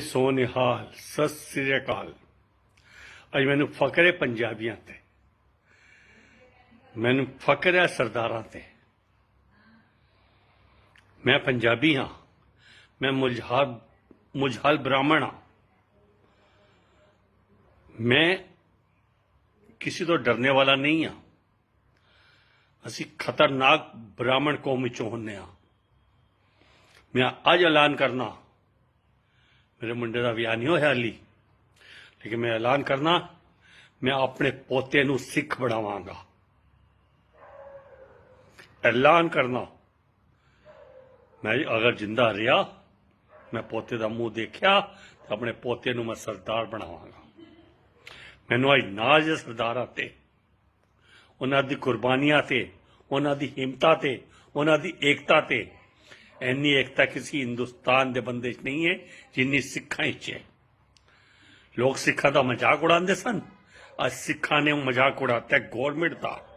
ਸੋ ਨਿਹਾਲ ਸਤਿ ਸ੍ਰੀ ਅਕਾਲ। ਅੱਜ ਮੈਨੂੰ ਫਕਰ ਹੈ ਪੰਜਾਬੀਆਂ ਤੇ। ਮੈਨੂੰ ਫਕਰ ਹੈ ਸਰਦਾਰਾਂ ਤੇ। ਮੈਂ ਪੰਜਾਬੀ ਹਾਂ। ਮੈਂ ਮੁਲਝਾਲ ਮੁਲਝਾਲ ਬ੍ਰਾਹਮਣ ਹਾਂ। ਮੈਂ ਕਿਸੇ ਤੋਂ ਡਰਨੇ ਵਾਲਾ ਨਹੀਂ ਹਾਂ। ਅਸੀਂ ਖਤਰਨਾਕ ਬ੍ਰਾਹਮਣ ਕੌਮ ਵਿੱਚੋਂ ਹੁੰਨੇ ਹਾਂ। ਮੈਂ ਅੱਜ ਐਲਾਨ ਕਰਨਾ ਮੇਰੇ ਮੁੰਡੇ ਦਾ ਵਿਆਹ ਨਹੀਂ ਹੋਇਆ ਹਾਲੀ ਲੇਕਿਨ ਮੈਂ ਐਲਾਨ ਕਰਨਾ, ਮੈਂ ਆਪਣੇ ਪੋਤੇ ਨੂੰ ਸਿੱਖ ਬਣਾਵਾਂਗਾ। ਐਲਾਨ ਕਰਨਾ, ਮੈਂ ਅਗਰ ਜਿੰਦਾ ਰਿਹਾ, ਮੈਂ ਪੋਤੇ ਦਾ ਮੂੰਹ ਦੇਖਿਆ, ਤਾਂ ਆਪਣੇ ਪੋਤੇ ਨੂੰ ਮੈਂ ਸਰਦਾਰ ਬਣਾਵਾਂਗਾ। ਮੈਨੂੰ ਅੱਜ ਨਾਜ਼ ਹੈ ਸਰਦਾਰਾਂ ਤੇ, ਉਹਨਾਂ ਦੀ ਕੁਰਬਾਨੀਆਂ ਤੇ, ਉਹਨਾਂ ਦੀ ਹਿੰਮਤਾਂ ਤੇ, ਉਹਨਾਂ ਦੀ ਏਕਤਾ ਤੇ ਇੰਨੀ ਏਕਤਾ ਕਿਸੇ ਹਿੰਦੁਸਤਾਨ ਦੇ ਬੰਦੇ 'ਚ ਨਹੀਂ ਹੈ, ਜਿੰਨੀ ਸਿੱਖਾਂ 'ਚ ਹੈ। ਲੋਕ ਸਿੱਖਾਂ ਦਾ ਮਜ਼ਾਕ ਉਡਾਉਂਦੇ ਸਨ। ਅੱਜ ਸਿੱਖਾਂ ਨੇ ਉਹ ਮਜ਼ਾਕ ਉਡਾਤਾ ਗਵਰਨਮੈਂਟ ਦਾ।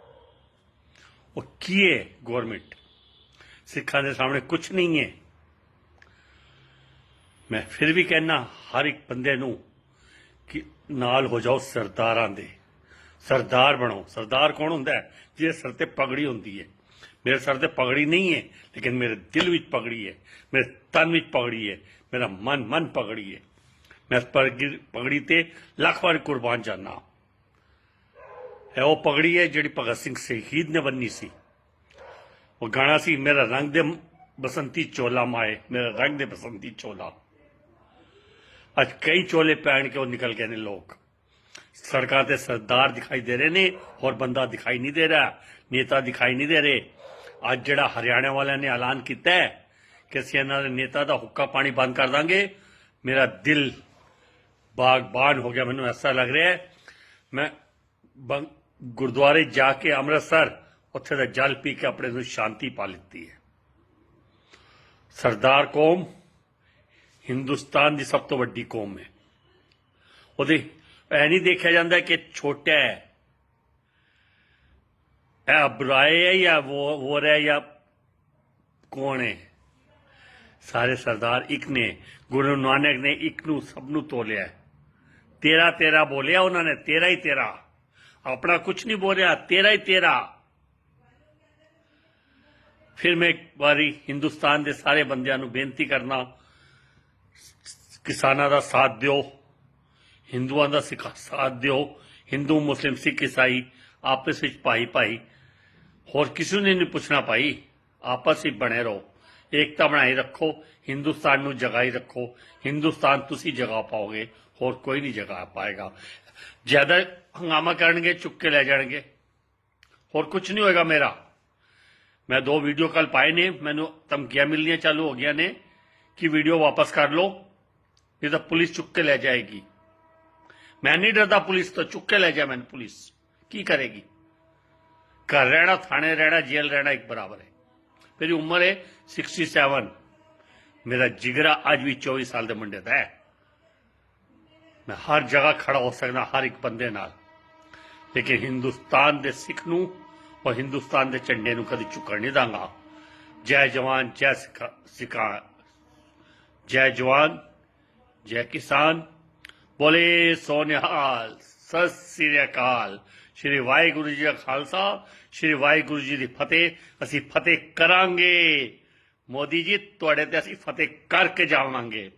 ਉਹ ਕੀ ਹੈ ਗਵਰਨਮੈਂਟ ਸਿੱਖਾਂ ਦੇ ਸਾਹਮਣੇ ਕੁਝ ਨਹੀਂ ਹੈ। ਮੈਂ ਫਿਰ ਵੀ ਕਹਿਣਾ ਹਰ ਇੱਕ ਬੰਦੇ ਨੂੰ ਕਿ ਨਾਲ ਹੋ ਜਾਓ ਸਰਦਾਰਾਂ ਦੇ। ਸਰਦਾਰ ਬਣੋ। ਸਰਦਾਰ ਕੌਣ ਹੁੰਦਾ ਹੈ? ਜਿਹਦੇ ਸਿਰ ਤੇ ਪਗੜੀ ਹੁੰਦੀ ਹੈ। ਮੇਰੇ ਸਿਰ ਤੇ ਪਗੜੀ ਨਹੀਂ ਹੈ, ਲੇਕਿਨ ਮੇਰੇ ਦਿਲ ਵਿੱਚ ਪਗੜੀ ਹੈ। ਮੇਰੇ ਤਨ ਵਿੱਚ ਪਗੜੀ ਹੈ। ਮੇਰਾ ਮਨ ਮਨ ਪਗੜੀ ਹੈ। ਮੈਂ ਇਸ ਪਗੜੀ ਤੇ ਲੱਖ ਵਾਰ ਕੁਰਬਾਨ ਜਾਨਾ ਹੈ। ਉਹ ਪਗੜੀ ਹੈ ਜਿਹੜੀ ਭਗਤ ਸਿੰਘ ਸ਼ਹੀਦ ਨੇ ਬੰਨੀ ਸੀ। ਉਹ ਗਾਣਾ ਸੀ, ਮੇਰਾ ਰੰਗ ਦੇ ਬਸੰਤੀ ਚੋਲਾ ਮਾਏ, ਮੇਰਾ ਰੰਗ ਦੇ ਬਸੰਤੀ ਚੋਲਾ। ਅੱਜ ਕਈ ਚੋਲੇ ਪਹਿਨ ਕੇ ਉਹ ਨਿਕਲ ਗਏ ਨੇ ਲੋਕ। ਸੜਕਾਂ ਤੇ ਸਰਦਾਰ ਦਿਖਾਈ ਦੇ ਰਹੇ ਨੇ, ਹੋਰ ਬੰਦਾ ਦਿਖਾਈ ਨਹੀਂ ਦੇ ਰਿਹਾ, ਨੇਤਾ ਦਿਖਾਈ ਨਹੀਂ ਦੇ ਰਹੇ। ਅੱਜ ਜਿਹੜਾ ਹਰਿਆਣਾ ਵਾਲਿਆਂ ਨੇ ਐਲਾਨ ਕੀਤਾ ਹੈ ਕਿ ਅਸੀਂ ਇਹਨਾਂ ਦੇ ਨੇਤਾ ਦਾ ਹੁੱਕਾ ਪਾਣੀ ਬੰਦ ਕਰ ਦਾਂਗੇ, ਮੇਰਾ ਦਿਲ ਬਾਗਬਾਨ ਹੋ ਗਿਆ, ਮੈਨੂੰ ਐਸਾ ਲੱਗ ਰਿਹਾ ਹੈ। ਮੈਂ ਗੁਰਦੁਆਰੇ ਜਾ ਕੇ ਅੰਮ੍ਰਿਤਸਰ, ਉੱਥੇ ਦਾ ਜਲ ਪੀ ਕੇ ਆਪਣੇ ਨੂੰ ਸ਼ਾਂਤੀ ਪਾ ਲਿੱਤੀ ਹੈ। ਸਰਦਾਰ ਕੌਮ ਹਿੰਦੁਸਤਾਨ ਦੀ ਸਭ ਤੋਂ ਵੱਡੀ ਕੌਮ ਹੈ। ਉਹਦੇ ਐ ਨਹੀਂ ਦੇਖਿਆ ਜਾਂਦਾ ਕਿ ਛੋਟਾ ਹੈ। ਇਹ ਅਬਰਾਏ ਹੈ ਜਾਂ ਉਹ ਉਹ ਹੈ ਜਾਂ ਕੌਣ ਹੈ? ਸਾਰੇ ਸਰਦਾਰ ਇੱਕ ਨੇ, ਗੁਰੂ ਨਾਨਕ ਨੇ ਇੱਕ ਨੂੰ ਸਭ ਨੂੰ ਤੋਲਿਆ। ਤੇਰਾ ਤੇਰਾ ਬੋਲਿਆ ਉਹਨਾਂ ਨੇ, ਤੇਰਾ ਹੀ ਤੇਰਾ। ਆਪਣਾ ਕੁਝ ਨਹੀਂ ਬੋਲਿਆ, ਤੇਰਾ ਹੀ ਤੇਰਾ। ਫਿਰ ਮੈਂ ਇੱਕ ਵਾਰੀ ਹਿੰਦੁਸਤਾਨ ਦੇ ਸਾਰੇ ਬੰਦਿਆਂ ਨੂੰ ਬੇਨਤੀ ਕਰਨਾ, ਕਿਸਾਨਾਂ ਦਾ ਸਾਥ ਦਿਓ। ਹਿੰਦੂਆਂ ਦਾ ਸਿੱਖ ਸਾਥ ਦਿਓ। ਹਿੰਦੂ, ਮੁਸਲਿਮ, ਸਿੱਖ ਇਸਾਈ ਆਪਸ ਵਿੱਚ ਭਾਈ ਭਾਈ। ਹੋਰ ਕਿਸੇ ਨੇ ਨਹੀਂ ਪੁੱਛਣਾ ਭਾਈ, ਆਪਸ ਵਿੱਚ ਬਣੇ ਰਹੋ। ਏਕਤਾ ਬਣਾਈ ਰੱਖੋ, ਹਿੰਦੁਸਤਾਨ ਨੂੰ ਜਗਾਈ ਰੱਖੋ। ਹਿੰਦੁਸਤਾਨ ਤੁਸੀਂ ਜਗਾ ਪਾਓਗੇ, ਹੋਰ ਕੋਈ ਨਹੀਂ ਜਗਾ ਪਾਏਗਾ। ਜ਼ਿਆਦਾ ਹੰਗਾਮਾ ਕਰਨਗੇ, ਚੁੱਕ ਕੇ ਲੈ ਜਾਣਗੇ। ਹੋਰ ਕੁਝ ਨਹੀਂ ਹੋਏਗਾ ਮੇਰਾ। ਮੈਂ ਦੋ ਵੀਡੀਓ ਕੱਲ ਪਾਏ ਨੇ, ਮੈਨੂੰ ਧਮਕੀਆਂ ਮਿਲਣੀਆਂ ਚਾਲੂ ਹੋ ਗਈਆਂ ਨੇ ਕਿ ਵੀਡੀਓ ਵਾਪਸ ਕਰ ਲਓ, ਨਹੀਂ ਤਾਂ ਪੁਲਿਸ ਚੁੱਕ ਕੇ ਲੈ ਜਾਏਗੀ। ਮੈਂ ਨਹੀਂ ਡਰਦਾ ਪੁਲਿਸ ਤੋਂ, ਚੁੱਕ ਕੇ ਲੈ ਜਾ ਮੈਨੂੰ ਪੁਲਿਸ। ਕੀ ਕਰੇਗੀ? ਘਰ ਰਹਿਣਾ, ਥਾਣੇ ਰਹਿਣਾ, ਜੇਲ੍ਹ ਰਹਿਣਾ ਇੱਕ ਬਰਾਬਰ ਹੈ। ਮੇਰੀ ਉਮਰ ਹੈ 67 ਮੇਰਾ ਜਿਗਰਾ ਅੱਜ ਵੀ 24 ਸਾਲ ਦੇ ਮੁੰਡੇ ਦਾ ਹੈ। ਮੈਂ ਹਰ ਜਗ੍ਹਾ ਖੜਾ ਹੋ ਸਕਦਾ ਹਰ ਇੱਕ ਬੰਦੇ ਨਾਲ। ਲੇਕਿਨ ਹਿੰਦੁਸਤਾਨ ਦੇ ਸਿੱਖ ਨੂੰ ਔਰ ਹਿੰਦੁਸਤਾਨ ਦੇ ਝੰਡੇ ਨੂੰ ਕਦੀ ਝੁਕਣ ਨਹੀਂ ਦਾਂਗਾ। ਜੈ ਜਵਾਨ, ਜੈ ਸਿੱਖਾ ਸਿੱਖਾਂ। ਜੈ ਜਵਾਨ, ਜੈ ਕਿਸਾਨ ਬੋਲੇ ਸੋ ਨਿਹਾਲ ਸਤਿ ਸ੍ਰੀ ਅਕਾਲ। ਸ਼੍ਰੀ ਵਾਹਿਗੁਰੂ ਜੀ ਦਾ ਖਾਲਸਾ, ਸ਼੍ਰੀ ਵਾਹਿਗੁਰੂ ਜੀ ਦੀ ਫਤਿਹ। ਅਸੀਂ ਫਤਿਹ ਕਰਾਂਗੇ। ਮੋਦੀ ਜੀ, ਤੁਹਾਡੇ ਤੇ ਅਸੀਂ ਫਤਿਹ ਕਰਕੇ ਜਾਵਾਂਗੇ।